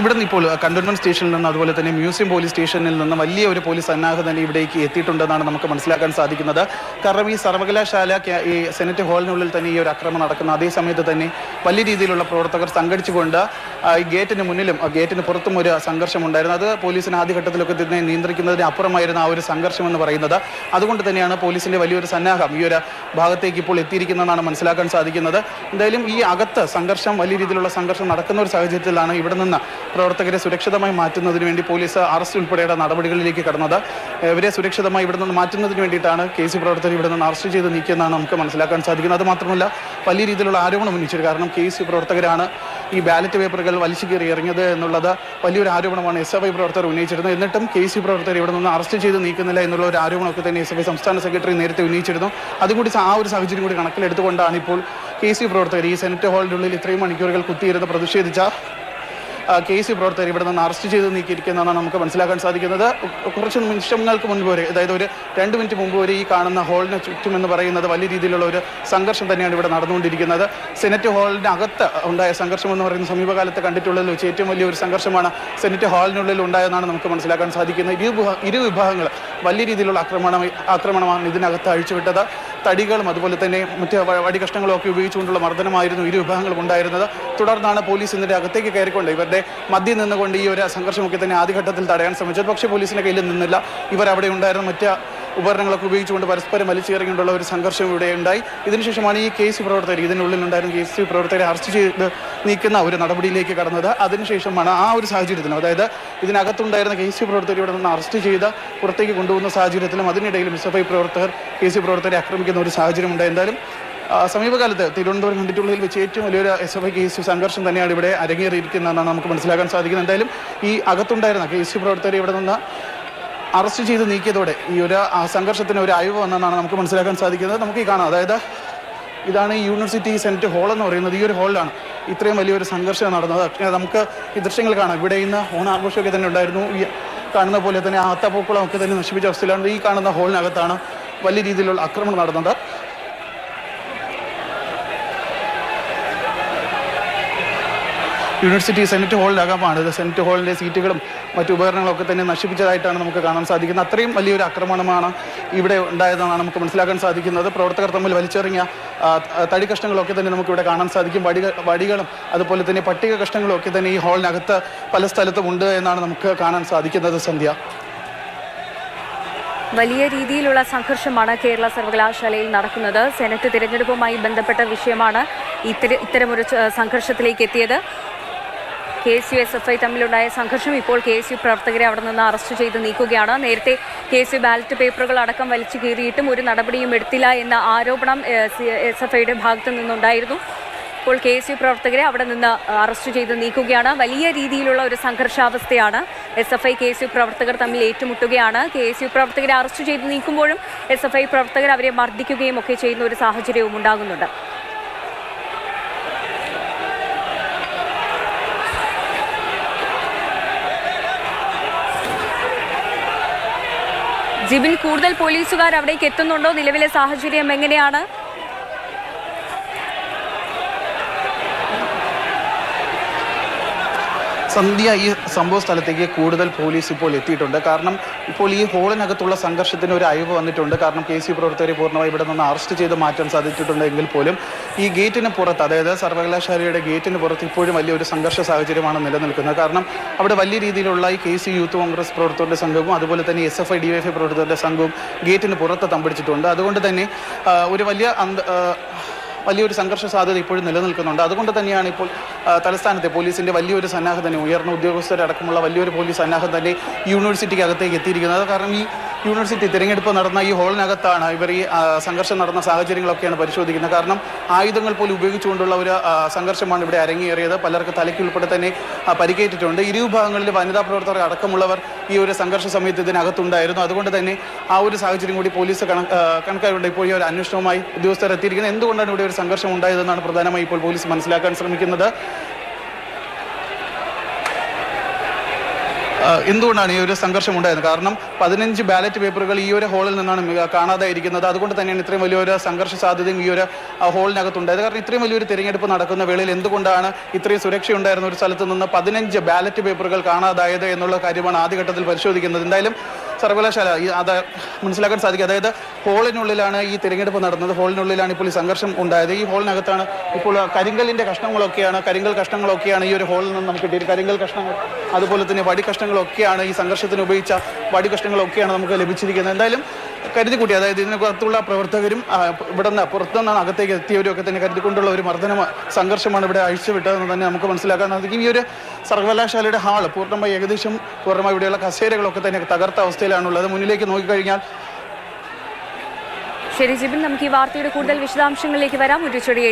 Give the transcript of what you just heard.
ഇവിടുന്ന് ഇപ്പോൾ കണ്ടോൺമെന്റ് സ്റ്റേഷനിൽ നിന്ന് അതുപോലെ തന്നെ മ്യൂസിയം പോലീസ് സ്റ്റേഷനിൽ നിന്ന് വലിയ ഒരു പോലീസ് സന്നാഹം തന്നെ ഇവിടേക്ക് എത്തിയിട്ടുണ്ടെന്നാണ് നമുക്ക് മനസ്സിലാക്കാൻ സാധിക്കുന്നത്. കാരണം ഈ സർവകലാശാല ഈ സെനറ്റ് ഹാളിനുള്ളിൽ തന്നെ ഈ ഒരു അക്രമം നടക്കുന്ന. അതേ സമയത്ത് തന്നെ വലിയ രീതിയിലുള്ള പ്രവർത്തകർ സംഘടിച്ചുകൊണ്ട് ഈ ഗേറ്റിന് മുന്നിലും ഗേറ്റിന് പുറത്തും ഒരു സംഘർഷം ഉണ്ടായിരുന്നു. അത് പോലീസിന് ആദ്യഘട്ടത്തിലൊക്കെ തന്നെ നിയന്ത്രിക്കുന്നതിന് അപ്പുറമായിരുന്നു ആ ഒരു സംഘർഷം എന്ന് പറയുന്നത്. അതുകൊണ്ട് തന്നെയാണ് പോലീസിന്റെ വലിയൊരു സന്നാഹം ഈ ഒരു ഭാഗത്തേക്ക് ഇപ്പോൾ എത്തിയിരിക്കുന്നതെന്നാണ് മനസ്സിലാക്കാൻ സാധിക്കുന്നത്. എന്തായാലും ഈ അകത്ത് സംഘർഷം വലിയ രീതിയിലുള്ള സംഘർഷം നടക്കുന്ന ഒരു സാഹചര്യത്തിലാണ് ഇവിടെ നിന്ന് പ്രവർത്തകരെ സുരക്ഷിതമായി മാറ്റുന്നതിന് വേണ്ടി പോലീസ് അറസ്റ്റ് ഉൾപ്പെടെയുള്ള നടപടികളിലേക്ക് കടന്നത്. ഇവരെ സുരക്ഷിതമായി ഇവിടെ നിന്ന് മാറ്റുന്നതിന് വേണ്ടിയിട്ടാണ് കെ സി പ്രവർത്തകർ ഇവിടെ നിന്ന് അറസ്റ്റ് ചെയ്ത് നീക്കിയെന്നാണ് നമുക്ക് മനസ്സിലാക്കാൻ സാധിക്കുന്നത്. അത് മാത്രമല്ല വലിയ രീതിയിലുള്ള ആരോപണം ഉന്നയിച്ചത് കാരണം കെ സി പ്രവർത്തകരാണ് ഈ ബാലറ്റ് പേപ്പറുകൾ വലിച്ചു കയറി ഇറങ്ങിയത് എന്നുള്ളത് വലിയൊരു ആരോപണമാണ് എസ് എഫ് ഐ പ്രവർത്തകർ ഉന്നയിച്ചിരുന്നത്. എന്നിട്ടും കെ സി പ്രവർത്തകർ ഇവിടെ നിന്ന് അറസ്റ്റ് ചെയ്ത് നീക്കുന്നില്ല എന്നുള്ള ഒരു ആരോപണമൊക്കെ തന്നെ എസ് എഫ് ഐ സംസ്ഥാന സെക്രട്ടറി നേരത്തെ ഉന്നയിച്ചിരുന്നു. അതുകൂടി ആ ഒരു സാഹചര്യം കൂടി കണക്കിലെടുത്തുകൊണ്ടാണ് ഇപ്പോൾ കെ സി പ്രവർത്തകർ ഈ സെനറ്റ് ഹാളിന്റെ ഉള്ളിൽ ഇത്രയും മണിക്കൂറുകൾ കുത്തിയിരുന്ന് പ്രതിഷേധിച്ച കെ സി പ്രവർത്തകർ ഇവിടെ നിന്ന് അറസ്റ്റ് ചെയ്ത് നീക്കിയിരിക്കുന്നതാണ് നമുക്ക് മനസ്സിലാക്കാൻ സാധിക്കുന്നത്. കുറച്ച് നിമിഷങ്ങൾക്ക് മുൻപ് വരെ അതായത് ഒരു രണ്ട് മിനിറ്റ് മുമ്പ് വരെ ഈ കാണുന്ന ഹാളിന് ചുറ്റുമെന്ന് പറയുന്നത് വലിയ രീതിയിലുള്ള ഒരു സംഘർഷം തന്നെയാണ് ഇവിടെ നടന്നുകൊണ്ടിരിക്കുന്നത്. സെനറ്റ് ഹാളിന് അകത്ത് ഉണ്ടായ സംഘർഷം എന്ന് പറയുന്ന സമീപകാലത്ത് കണ്ടിട്ടുള്ളതിൽ വെച്ച് ഏറ്റവും വലിയ ഒരു സംഘർഷമാണ് സെനറ്റ് ഹാളിനുള്ളിൽ ഉണ്ടായതെന്നാണ് നമുക്ക് മനസ്സിലാക്കാൻ സാധിക്കുന്നത്. ഇരു ഇരു വിഭാഗങ്ങൾ വലിയ രീതിയിലുള്ള ആക്രമണം ആക്രമണമാണ് ഇതിനകത്ത് അഴിച്ചുവിട്ടത്. തടികളും അതുപോലെ തന്നെ മറ്റ് വടികഷ്ണങ്ങളും ഒക്കെ ഉപയോഗിച്ചുകൊണ്ടുള്ള മർദ്ദനമായിരുന്നു ഇരു വിഭാഗങ്ങളും ഉണ്ടായിരുന്നത്. തുടർന്നാണ് പോലീസ് ഇതിന്റെ അകത്തേക്ക് കയറിക്കൊണ്ട് ഇവരുടെ മദ്യം നിന്നുകൊണ്ട് ഈ ഒരു സംഘർഷമൊക്കെ തന്നെ ആദ്യഘട്ടത്തിൽ തടയാൻ ശ്രമിച്ചത്. പക്ഷേ പോലീസിന്റെ കയ്യിൽ നിന്നില്ല. ഇവർ അവിടെ ഉണ്ടായിരുന്ന മറ്റ് ഉപകരണങ്ങളൊക്കെ ഉപയോഗിച്ചുകൊണ്ട് പരസ്പരം വലിച്ചേറിക്കൊണ്ടുള്ള ഒരു സംഘർഷം ഇവിടെ ഉണ്ടായി. ഇതിനുശേഷമാണ് ഈ കേസ് പ്രവർത്തകർ ഇതിനുള്ളിൽ ഉണ്ടായിരുന്ന കേസ് പ്രവർത്തകരെ അറസ്റ്റ് ചെയ്ത് നീക്കുന്ന ഒരു നടപടിയിലേക്ക് കടന്നത്. അതിനുശേഷമാണ് ആ ഒരു സാഹചര്യത്തിനും അതായത് ഇതിനകത്തുണ്ടായിരുന്ന കെ സി പ്രവർത്തകർ ഇവിടെ നിന്ന് അറസ്റ്റ് ചെയ്ത് പുറത്തേക്ക് കൊണ്ടുപോകുന്ന സാഹചര്യത്തിലും എഫ് ഐ പ്രവർത്തകർ കെ സി പ്രവർത്തകരെ ആക്രമിക്കുന്ന ഒരു സാഹചര്യം ഉണ്ട് എന്തായാലും സമീപകാലത്ത് തിരുവനന്തപുരം കണ്ടിട്ടുള്ളതിൽ വെച്ച് ഏറ്റവും വലിയൊരു എസ് എഫ് ഐ കേസ് സംഘർഷം തന്നെയാണ് ഇവിടെ അരങ്ങേറിയിരിക്കുന്നതെന്നാണ് നമുക്ക് മനസ്സിലാക്കാൻ സാധിക്കുന്നത്. എന്തായാലും ഈ അകത്തുണ്ടായിരുന്ന കെ സി പ്രവർത്തകരെ ഇവിടെ നിന്ന് അറസ്റ്റ് ചെയ്ത് നീക്കിയതോടെ ഈ ഒരു സംഘർഷത്തിന് ഒരു അയവ് വന്നെന്നാണ് നമുക്ക് മനസ്സിലാക്കാൻ സാധിക്കുന്നത്. നമുക്ക് ഈ കാണാം. അതായത് ഇതാണ് യൂണിവേഴ്സിറ്റി സെന്റ് ഹാൾ എന്ന് പറയുന്നത്. ഈ ഒരു ഹാളിലാണ് ഇത്രയും വലിയൊരു സംഘർഷം നടന്നത്. നമുക്ക് ഈ ദൃശ്യങ്ങൾ കാണാം. ഇവിടെ ഇന്ന് ഓണാഘോഷമൊക്കെ തന്നെ ഉണ്ടായിരുന്നു. ഈ കാണുന്ന പോലെ തന്നെ ആത്തപ്പൂക്കളം ഒക്കെ തന്നെ നശിപ്പിച്ച അവസ്ഥയിലാണ് ഈ കാണുന്ന ഹോളിനകത്താണ് വലിയ രീതിയിലുള്ള ആക്രമണം നടന്നത്. യൂണിവേഴ്സിറ്റി സെനറ്റ് ഹാളിനകമാണ്. ഇത് സെനറ്റ് ഹാളിന്റെ സീറ്റുകളും മറ്റു ഉപകരണങ്ങളൊക്കെ തന്നെ നശിപ്പിച്ചതായിട്ടാണ് നമുക്ക് കാണാൻ സാധിക്കുന്നത്. അത്രയും വലിയൊരു ആക്രമണമാണ് ഇവിടെ ഉണ്ടായതെന്നാണ് നമുക്ക് മനസ്സിലാക്കാൻ സാധിക്കുന്നത്. പ്രവർത്തകർ തമ്മിൽ വലിച്ചെറിഞ്ഞ തടി കഷ്ണങ്ങളൊക്കെ തന്നെ നമുക്ക് ഇവിടെ കാണാൻ സാധിക്കും. വടിക വടികളും അതുപോലെ തന്നെ പട്ടിക കഷ്ണങ്ങളും ഒക്കെ തന്നെ ഈ ഹാളിനകത്ത് പല സ്ഥലത്തും ഉണ്ട് എന്നാണ് നമുക്ക് കാണാൻ സാധിക്കുന്നത് സന്ധ്യ. വലിയ രീതിയിലുള്ള സംഘർഷമാണ് കേരള സർവകലാശാലയിൽ നടക്കുന്നത്. സെനറ്റ് തിരഞ്ഞെടുപ്പുമായി ബന്ധപ്പെട്ട വിഷയമാണ് ഇത്തര ഇത്തരമൊരു സംഘർഷത്തിലേക്ക് എത്തിയത്. K S U S F I തമ്മിലുണ്ടായ സംഘർഷം ഇപ്പോൾ കെ എസ് യു പ്രവർത്തകരെ അവിടെ നിന്ന് അറസ്റ്റ് ചെയ്ത് നീക്കുകയാണ്. നേരത്തെ കെ എസ് യു ബാലറ്റ് പേപ്പറുകൾ അടക്കം വലിച്ചു കീറിയിട്ടും ഒരു നടപടിയും എടുത്തില്ല എന്ന ആരോപണം എസ് എഫ് ഐയുടെ ഭാഗത്തു നിന്നുണ്ടായിരുന്നു. ഇപ്പോൾ കെ എസ് യു പ്രവർത്തകരെ അവിടെ നിന്ന് അറസ്റ്റ് ചെയ്ത് നീക്കുകയാണ്. വലിയ രീതിയിലുള്ള ഒരു സംഘർഷാവസ്ഥയാണ് S F I K S U പ്രവർത്തകർ തമ്മിൽ ഏറ്റുമുട്ടുകയാണ്. കെ എസ് യു പ്രവർത്തകരെ അറസ്റ്റ് ചെയ്ത് നീക്കുമ്പോഴും എസ് എഫ് ഐ പ്രവർത്തകർ അവരെ മർദ്ദിക്കുകയും ഒക്കെ ചെയ്യുന്ന ഒരു സാഹചര്യവും ഉണ്ടാകുന്നുണ്ട്. ജിബിൻ കൂടുതൽ പോലീസുകാർ അവിടേക്ക് എത്തുന്നുണ്ടോ? നിലവിലെ സാഹചര്യം എങ്ങനെയാണ്? സന്ധ്യ ഈ സംഭവ സ്ഥലത്തേക്ക് കൂടുതൽ പോലീസ് ഇപ്പോൾ എത്തിയിട്ടുണ്ട്. കാരണം ഇപ്പോൾ ഈ ഹോളിനകത്തുള്ള സംഘർഷത്തിന് ഒരു അയവ് വന്നിട്ടുണ്ട്. കാരണം കെ സി പ്രവർത്തകരെ പൂർണമായി ഇവിടെ നിന്ന് അറസ്റ്റ് ചെയ്ത് മാറ്റാൻ സാധിച്ചിട്ടുണ്ട് എങ്കിൽ പോലും ഈ ഗേറ്റിന് പുറത്ത് അതായത് സർവകലാശാലയുടെ ഗേറ്റിന് പുറത്ത് ഇപ്പോഴും വലിയൊരു സംഘർഷ സാഹചര്യമാണ് നിലനിൽക്കുന്നത്. കാരണം അവിടെ വലിയ രീതിയിലുള്ള ഈ കെ സി യൂത്ത് കോൺഗ്രസ് പ്രവർത്തകരുടെ സംഘവും അതുപോലെ തന്നെ S F I D F I പ്രവർത്തകരുടെ സംഘവും ഗേറ്റിന് പുറത്ത് തമ്പടിച്ചിട്ടുണ്ട്. അതുകൊണ്ട് തന്നെ ഒരു വലിയ വലിയൊരു സംഘർഷ സാധ്യത ഇപ്പോഴും നിലനിൽക്കുന്നുണ്ട്. അതുകൊണ്ട് തന്നെയാണ് ഇപ്പോൾ തലസ്ഥാനത്തെ പോലീസിന്റെ വലിയൊരു സന്നാഹം തന്നെ ഉയർന്ന ഉദ്യോഗസ്ഥരടക്കമുള്ള വലിയൊരു പോലീസ് സന്നാഹം തന്നെ യൂണിവേഴ്സിറ്റിക്ക് അകത്തേക്ക് എത്തിയിരിക്കുന്നത്. കാരണം ഈ യൂണിവേഴ്സിറ്റി തിരഞ്ഞെടുപ്പ് നടന്ന ഈ ഹാളിനകത്താണ് ഇവർ ഈ സംഘർഷം നടന്ന സാഹചര്യങ്ങളൊക്കെയാണ് പരിശോധിക്കുന്നത്. കാരണം ആയുധങ്ങൾ പോലും ഉപയോഗിച്ചുകൊണ്ടുള്ള ഒരു സംഘർഷമാണ് ഇവിടെ അരങ്ങേറിയത്. പലർക്ക് തലയ്ക്ക് ഉൾപ്പെടെ തന്നെ പരിക്കേറ്റിട്ടുണ്ട്. ഇരു വിഭാഗങ്ങളിൽ വനിതാ പ്രവർത്തകർ അടക്കമുള്ളവർ ഈ ഒരു സംഘർഷ സമയത്ത് ഇതിനകത്തുണ്ടായിരുന്നു. അതുകൊണ്ട് തന്നെ ആ ഒരു സാഹചര്യം കൂടി പോലീസ് കണക്കാരുണ്ട് ഇപ്പോൾ ഈ ഒരു അന്വേഷണവുമായി ഉദ്യോഗസ്ഥർ എത്തിയിരിക്കുന്നത്. എന്തുകൊണ്ടാണ് ഇവിടെ ഒരു സംഘർഷം ഉണ്ടായതെന്നാണ് പ്രധാനമായി ഇപ്പോൾ പോലീസ് മനസ്സിലാക്കാൻ ശ്രമിക്കുന്നത് ആ, ആ, എന്തുകൊണ്ടാണ് ഈ ഒരു സംഘർഷം ഉണ്ടായത് കാരണം പതിനഞ്ച് ബാലറ്റ് പേപ്പറുകൾ ഈ ഒരു ഹോളിൽ നിന്നാണ് കാണാതെ ഇരിക്കുന്നത് അതുകൊണ്ട് തന്നെയാണ് ഇത്രയും വലിയൊരു സംഘർഷ സാധ്യതയും ഈ ഒരു ഹോളിനകത്തുണ്ടായത് കാരണം ഇത്രയും വലിയൊരു തിരഞ്ഞെടുപ്പ് നടക്കുന്ന വേളയിൽ എന്തുകൊണ്ടാണ് ഇത്രയും സുരക്ഷ ഉണ്ടായിരുന്ന ഒരു സ്ഥലത്ത് നിന്ന് പതിനഞ്ച് ബാലറ്റ് പേപ്പറുകൾ കാണാതായത് എന്നുള്ള കാര്യമാണ് ആദ്യഘട്ടത്തിൽ പരിശോധിക്കുന്നത്. എന്തായാലും സർവകലാശാല അത് മനസ്സിലാക്കാൻ സാധിക്കും. അതായത് ഹോളിനുള്ളിലാണ് ഈ തിരഞ്ഞെടുപ്പ് നടന്നത്. ഹോളിനുള്ളിലാണ് ഇപ്പോൾ ഈ സംഘർഷം ഉണ്ടായത്. ഈ ഹോളിനകത്താണ് ഇപ്പോൾ കരിങ്കലിന്റെ കഷ്ണങ്ങളൊക്കെയാണ് കരിങ്കൽ കഷ്ണങ്ങളൊക്കെയാണ് ഈ ഒരു ഹോളിൽ നിന്ന് നമുക്ക് കിട്ടിയത്. കരിങ്കൽ കഷ്ണങ്ങൾ അതുപോലെ തന്നെ വടി കഷ്ണങ്ങളൊക്കെയാണ് ഈ സംഘർഷത്തിന് ഉപയോഗിച്ച വടി കഷ്ണങ്ങളൊക്കെയാണ് നമുക്ക് ലഭിച്ചിരിക്കുന്നത്. എന്തായാലും കരുതി കൂട്ടി അതായത് ഇതിനകത്തുള്ള പ്രവർത്തകരും ഇവിടെ നിന്ന് പുറത്തുനിന്നാണ് അകത്തേക്ക് എത്തിയവരും ഒക്കെ തന്നെ കരുതിക്കൊണ്ടുള്ള ഒരു മർദ്ദന സംഘർഷമാണ് ഇവിടെ അഴിച്ചുവിട്ടതെന്ന് തന്നെ നമുക്ക് മനസ്സിലാക്കാൻ സാധിക്കും. ഈ ഒരു സർവകലാശാലയുടെ ഹാൾ പൂർണമായി ഏകദേശം പൂർണമായി ഇവിടെയുള്ള കസേരകളൊക്കെ തന്നെ തകർത്ത അവസ്ഥയിലാണുള്ളത്. മുന്നിലേക്ക് നോക്കിക്കഴിഞ്ഞാൽ ശരി ജിബിൻ നമുക്ക് ഈ വാർത്തയുടെ കൂടുതൽ വിശദാംശങ്ങളിലേക്ക് വരാം. ഒരു ചെറിയ